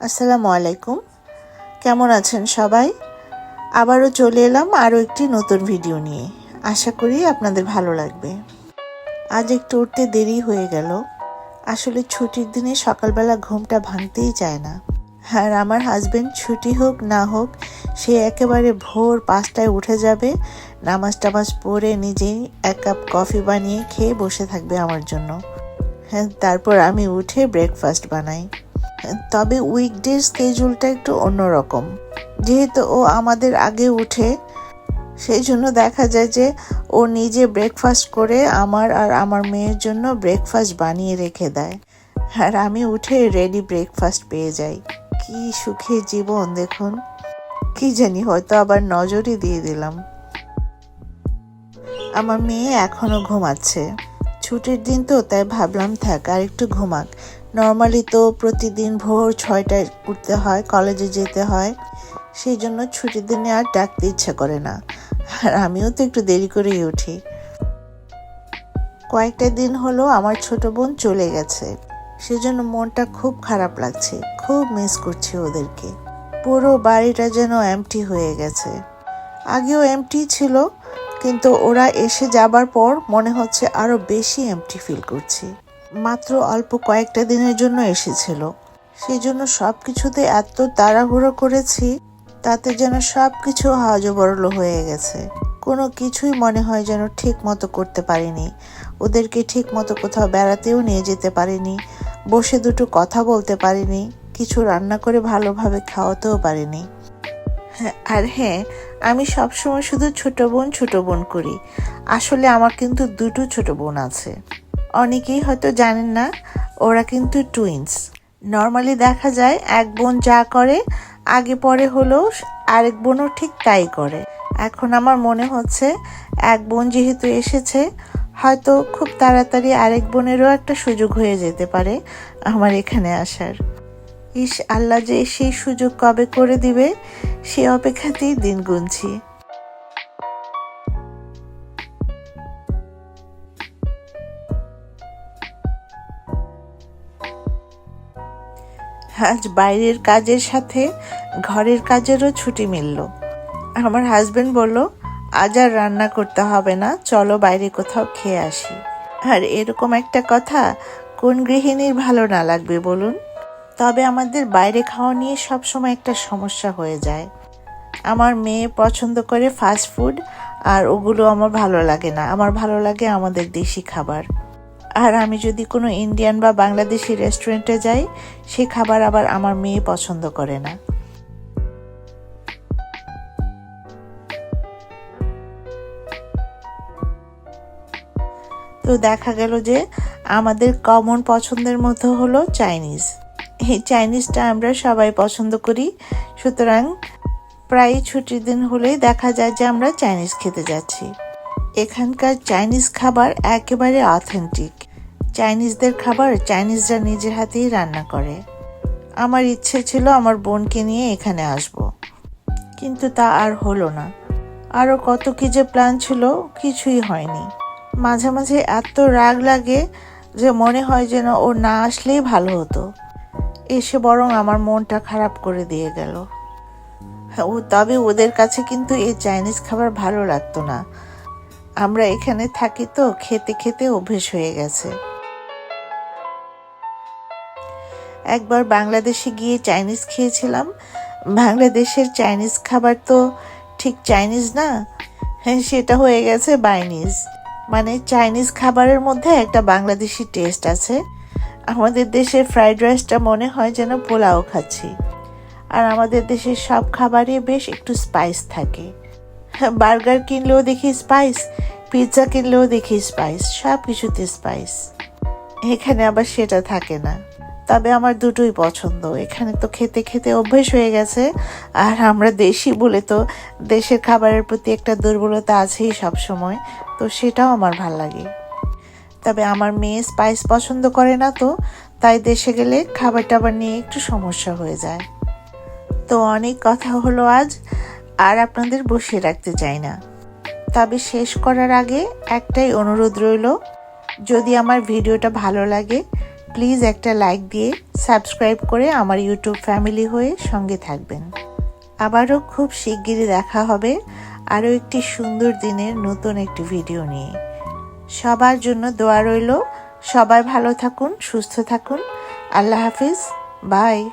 আসসালামু আলাইকুম। কেমন আছেন সবাই? আবারও চলে এলাম আরও একটি নতুন ভিডিও নিয়ে। আশা করি আপনাদের ভালো লাগবে। আজ একটু উঠতে দেরি হয়ে গেল। আসলে ছুটির দিনে সকালবেলা ঘুমটা ভাঙতেই চায় না। আর আমার হাজব্যান্ড ছুটি হোক না হোক, সে একেবারে ভোর পাঁচটায় উঠে যাবে, নামাজ টামাজ পড়ে নিজেই এক কাপ কফি বানিয়ে খেয়ে বসে থাকবে আমার জন্য। হ্যাঁ তারপর আমি উঠে ব্রেকফাস্ট বানাই। তবে উইকডে স্কেজুলটা একটু অন্যরকম। যেহেতু ও আমাদের আগে উঠে, সেই জন্য দেখা যায় যে ও নিজে ব্রেকফাস্ট করে আমার আর আমার মেয়ের জন্য ব্রেকফাস্ট বানিয়ে রেখে দেয়। আর আমি উঠে রেডি ব্রেকফাস্ট পেয়ে যাই। কি সুখে জীবন, দেখুন। কি জানি, হয়তো আবার নজরই দিয়ে দিলাম। আমার মেয়ে এখনও ঘুমাচ্ছে। ছুটির দিন তো, তাই ভাবলাম থাক, আর একটু ঘুমাক। নর্মালি তো প্রতিদিন ভোর ছয়টায় উঠতে হয় কলেজে যেতে হয়। সেই জন্য ছুটির দিনে আর ডাকতে ইচ্ছা করে না। আর আমিও তো একটু দেরি করেই উঠি। কয়েকটা দিন হলো আমার ছোট বোন চলে গেছে। সেজন্য মনটা খুব খারাপ লাগছে, খুব মিস করছি ওদেরকে। পুরো বাড়িটা যেন এমটি হয়ে গেছে। আগেও এমটি ছিল, কিন্তু ওরা এসে যাবার পর মনে হচ্ছে আরও বেশি এমটি ফিল করছি। মাত্র অল্প কয়েকটা দিনের জন্য এসেছিল। সেই জন্য সব কিছুতে এত তাড়াহুড়ো করেছি তাতে যেন সব কিছু হাজবরল হয়ে গেছে। কোনো কিছুই মনে হয় যেন ঠিক মতো করতে পারিনি। ওদেরকে ঠিক মতো কোথাও বেড়াতেও নিয়ে যেতে পারিনি বসে দুটো কথা বলতে পারিনি কিছু রান্না করে ভালোভাবে খাওয়াতেও পারিনি। হ্যাঁ, আর হ্যাঁ আমি সবসময় শুধু ছোট বোন ছোট বোন করি। আসলে আমার কিন্তু দুটো ছোট বোন আছে। অনেকেই হয়তো জানেন না, ওরা কিন্তু টুইন্স নর্মালি দেখা যায় এক বোন যা করে, আগে পরে হলেও আরেক বোনও ঠিক তাই করে। এখন আমার মনে হচ্ছে এক বোন যেহেতু এসেছে, হয়তো খুব তাড়াতাড়ি আরেক বোনেরও একটা সুযোগ হয়ে যেতে পারে আমার এখানে আসার। ইস আল্লাহ যে সেই সুযোগ কবে করে দিবে, সে অপেক্ষাতেই দিন গুনছি। আজ বাইরের কাজের সাথে ঘরের কাজেরও ছুটি মিলল। আমার হাজবেন্ড বলল, আজ আর রান্না করতে হবে না, চলো বাইরে কোথাও খেয়ে আসি। আর এরকম একটা কথা কোন গৃহিণীর ভালো না লাগবে বলুন। তবে আমাদের বাইরে খাওয়া নিয়ে সবসময় একটা সমস্যা হয়ে যায়। আমার মেয়ে পছন্দ করে ফাস্ট ফুড আর ওগুলো আমার ভালো লাগে না। আমার ভালো লাগে আমাদের দেশি খাবার। আর আমি যদি কোনো ইন্ডিয়ান বা বাংলাদেশি রেস্টুরেন্টে যাই, সে খাবার আবার আমার মেয়ে পছন্দ করে না। তো দেখা গেল যে, আমাদের কমন পছন্দের মধ্যে হলো চাইনিজ এই চাইনিজটা আমরা সবাই পছন্দ করি। সুতরাং প্রায় ছুটির দিন হলেই দেখা যায় যে আমরা চাইনিজ খেতে যাচ্ছি। এখানকার চাইনিজ খাবার একেবারে অথেন্টিক চাইনিজদের খাবার চাইনিজরা নিজের হাতেই রান্না করে। আমার ইচ্ছে ছিল আমার বোনকে নিয়ে এখানে আসব। কিন্তু তা আর হলো না। আরও কত কি যে প্ল্যান ছিল, কিছুই হয়নি। মাঝে মাঝে এত রাগ লাগে যে মনে হয় যেন ও না আসলেই ভালো হতো। এসে বরং আমার মনটা খারাপ করে দিয়ে গেল। ও, তবে ওদের কাছে কিন্তু এই চাইনিজ খাবার ভালো লাগতো না। আমরা এখানে থাকি তো, খেতে খেতে অভ্যেস হয়ে গেছে। একবার বাংলাদেশে গিয়ে চাইনিজ খেয়েছিলাম। বাংলাদেশের চাইনিজ খাবার তো ঠিক চাইনিজ না। হ্যাঁ সেটা হয়ে গেছে বাইনিজ। মানে চাইনিজ খাবারের মধ্যে একটা বাংলাদেশি টেস্ট আছে। আমাদের দেশের ফ্রাইড রাইসটা মনে হয় যেন পোলাও খাচ্ছি। আর আমাদের দেশের সব খাবারই বেশ একটু স্পাইস থাকে। বার্গার কিনলেও দেখি স্পাইস পিৎজা কিনলেও দেখি স্পাইস সব কিছুতে স্পাইস এখানে আবার সেটা থাকে না। তবে আমার দুটোই পছন্দ। এখানে তো খেতে খেতে অভ্যেস হয়ে গেছে। আর আমরা দেশি বলে তো দেশের খাবারের প্রতি একটা দুর্বলতা আছেই সব সময় তো সেটাও আমার ভালো লাগে। তবে আমার মেয়ে স্পাইস পছন্দ করে না তো, তাই দেশে গেলে খাবার টাবার নিয়ে একটু সমস্যা হয়ে যায়। তো অনেক কথা হলো আজ, আর আপনাদের বসিয়ে রাখতে চাই না। তবে শেষ করার আগে একটাই অনুরোধ রইল, যদি আমার ভিডিওটা ভালো লাগে প্লিজ একটা লাইক দিয়ে সাবস্ক্রাইব করে আমার ইউটিউব ফ্যামিলি হয়ে সঙ্গে থাকবেন। আবারও খুব শিগগিরই দেখা হবে আরও একটি সুন্দর দিনের নতুন একটি ভিডিও নিয়ে। সবার জন্য দোয়া রইল। সবাই ভালো থাকুন, সুস্থ থাকুন। আল্লাহ হাফিজ। বাই।